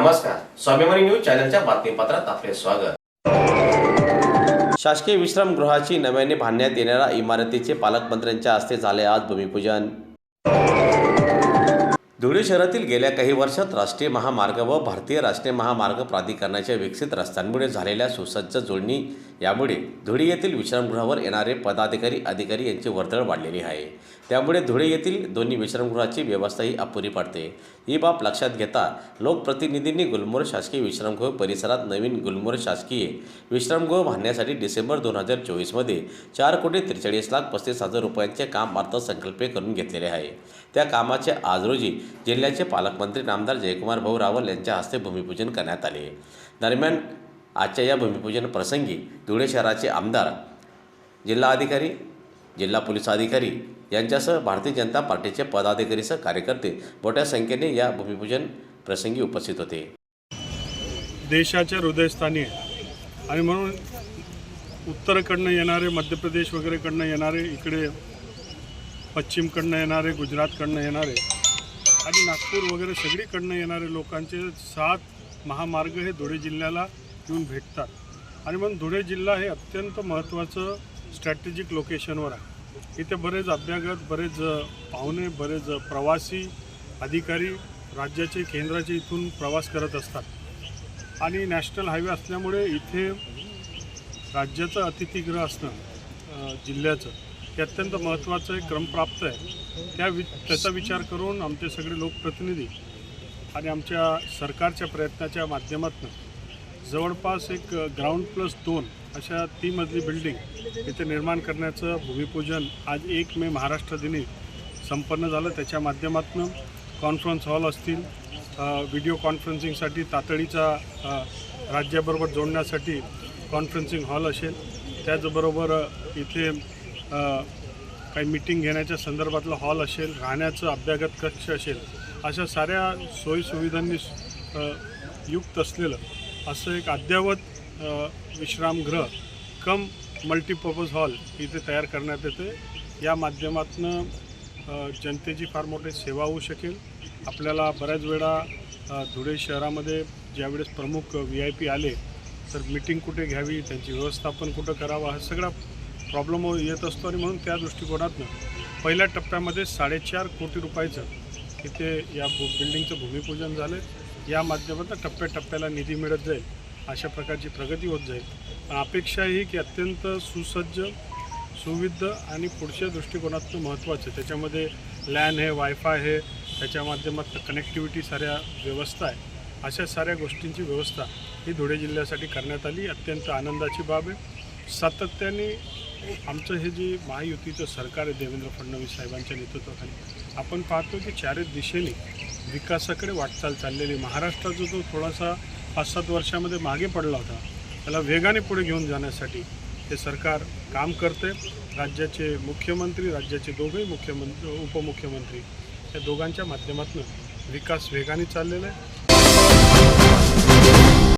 नमस्कार स्वाभिमानी न्यूज चॅनलच्या बातमीपत्रात आपले स्वागत. शासकीय विश्रामगृहाची नव्याने बांधण्यात येणाऱ्या इमारतीचे पालकमंत्र्यांच्या हस्ते झाले आज भूमिपूजन. धुळे शहरातील गेल्या काही वर्षात राष्ट्रीय महामार्ग व भारतीय राष्ट्रीय महामार्ग प्राधिकरणाच्या विकसित रस्त्यांमुळे झालेल्या सुसज्ज जोडणी यामुळे धुळे येथील विश्रामगृहावर येणारे पदाधिकारी अधिकारी यांची वर्दळ वाढलेली आहे. त्यामुळे धुळे येथील दोन्ही विश्रामगृहाची व्यवस्थाही अपुरी पडते. ही बाब लक्षात घेता लोकप्रतिनिधींनी गुलमोर शासकीय विश्रामगृह परिसरात नवीन गुलमोर शासकीय विश्रामगृह बांधण्यासाठी डिसेंबर दोन हजार चोवीसमध्ये चार कोटी त्रेचाळीस लाख पस्तीस हजार रुपयांचे काम अर्थसंकल्पीय करून घेतलेले आहे. त्या कामाचे आज रोजी जिल्ह्याचे पालकमंत्री नामदार जयकुमार भाऊ रावल यांच्या हस्ते भूमिपूजन करण्यात आले. दरम्यान आजच्या या भूमिपूजन प्रसंगी धुळे शहराचे आमदार जिल्हाधिकारी जिल्हा पोलीस अधिकारी यांच्यासह भारतीय जनता पार्टीचे पदाधिकारीसह कार्यकर्ते मोठ्या संख्येने या भूमिपूजन प्रसंगी उपस्थित होते. देशाच्या हृदयस्थानी आणि म्हणून उत्तरेकडनं येणारे मध्य प्रदेश वगैरेकडनं येणारे इकडे पश्चिमकडनं येणारे गुजरातकडनं येणारे आणि नागपूर वगैरे सगळीकडनं येणारे लोकांचे सात महामार्ग हे धुळे जिल्ह्याला येऊन भेटतात. आणि म्हणून धुळे जिल्हा हे अत्यंत महत्त्वाचं स्ट्रॅटेजिक लोकेशनवर आहे. इथे बरेच अभ्यागत बरेच पाहुणे बरेच प्रवासी अधिकारी राज्याचे केंद्राचे इथून प्रवास करत असतात. आणि नॅशनल हायवे असल्यामुळे इथे राज्याचं अतिथीगृह असणं जिल्ह्याचं. हे अत्यंत महत्त्वाचं आहे क्रमप्राप्त आहे. त्या वि त्याचा विचार करून आमचे सगळे लोकप्रतिनिधी आणि आमच्या सरकारच्या प्रयत्नाच्या माध्यमातून जवळपास एक ग्राउंड प्लस दोन अशा ती बिल्डिंग इथे निर्माण करण्याचं भूमिपूजन आज एक मे महाराष्ट्र दिनी संपन्न झालं. त्याच्या माध्यमातून कॉन्फरन्स हॉल असतील व्हिडिओ कॉन्फरन्सिंगसाठी तातडीचा राज्याबरोबर जोडण्यासाठी कॉन्फरन्सिंग हॉल असेल. त्याचबरोबर इथे काही मीटिंग घेण्याच्या संदर्भातला हॉल असेल राहण्याचं अभ्यागत कक्ष असेल अशा साऱ्या सोयीसुविधांनी युक्त असलेलं असं एक अद्ययावत विश्रामगृह कम मल्टीपर्पज हॉल इथे तयार करण्यात येते. या माध्यमातून जनतेची फार मोठी सेवा होऊ शकेल. आपल्याला बऱ्याच वेळा धुळे शहरामध्ये ज्यावेळेस प्रमुख व्ही आय पी आले तर मीटिंग कुठे घ्यावी त्यांची व्यवस्थापन कुठं करावं हा सगळा प्रॉब्लेम येत असतो आणि म्हणून त्या दृष्टिकोनातनं पहिल्या टप्प्यामध्ये साडेचार कोटी रुपयाचं इथे या बु बिल्डिंगचं भूमिपूजन झालं. या माध्यमातून टप्प्याटप्प्याला निधी मिळत जाईल अशा प्रकारची प्रगती होत जाईल. अपेक्षा ही की अत्यंत सुसज्ज सुविध आणि पुढच्या दृष्टिकोनातून महत्त्वाचं त्याच्यामध्ये लॅन आहे वायफाय आहे त्याच्या माध्यमातून कनेक्टिव्हिटी साऱ्या व्यवस्था आहे. अशा साऱ्या गोष्टींची व्यवस्था ही धुळे जिल्ह्यासाठी करण्यात आली. अत्यंत आनंदाची बाब आहे. सातत्याने आमचं हे जे महायुतीचं सरकार आहे देवेंद्र फडणवीस साहेबांच्या नेतृत्वाखाली आपण पाहतो की चारही दिशेने विकासाकडे वाटचाल चाललेली महाराष्ट्राचा जो थोडासा पाच सात वर्षामध्ये मागे पडला होता त्याला वेगाने पुढे घेऊन जाण्यासाठी हे सरकार काम करते राज्याचे मुख्यमंत्री राज्याचे दोघेही मुख्यमंत्री उपमुख्यमंत्री या दोघांच्या माध्यमातून विकास वेगाने चाललेला आहे.